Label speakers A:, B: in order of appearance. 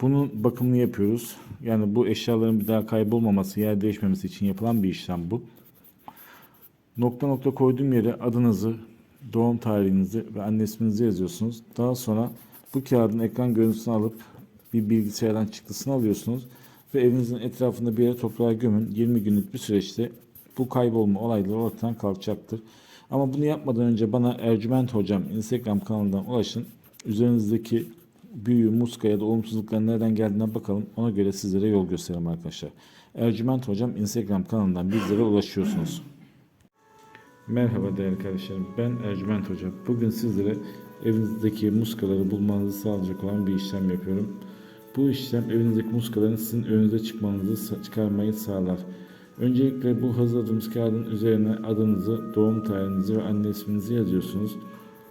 A: bunun bakımını yapıyoruz. Yani bu eşyaların bir daha kaybolmaması, yer değişmemesi için yapılan bir işlem bu. Nokta nokta koyduğum yere adınızı, doğum tarihinizi ve anne isminizi yazıyorsunuz. Daha sonra bu kağıdın ekran görüntüsünü alıp bir bilgisayardan çıktısını alıyorsunuz ve evinizin etrafında bir yere toprağa gömün. 20 günlük bir süreçte bu kaybolma olayları ortadan kalkacaktır. Ama bunu yapmadan önce bana Ercüment Hocam Instagram kanalından ulaşın. Üzerinizdeki büyü, muska ya da olumsuzlukların nereden geldiğine bakalım. Ona göre sizlere yol gösterelim arkadaşlar. Ercüment Hocam Instagram kanalından bizlere ulaşıyorsunuz. Merhaba değerli kardeşlerim. Ben Ercüment Hoca. Bugün sizlere evinizdeki muskaları bulmanızı sağlayacak olan bir işlem yapıyorum. Bu işlem evinizdeki muskaların sizin önünüze çıkmanızı çıkarmayı sağlar. Öncelikle bu hazırladığımız kağıdın üzerine adınızı, doğum tarihinizi ve anne isminizi yazıyorsunuz.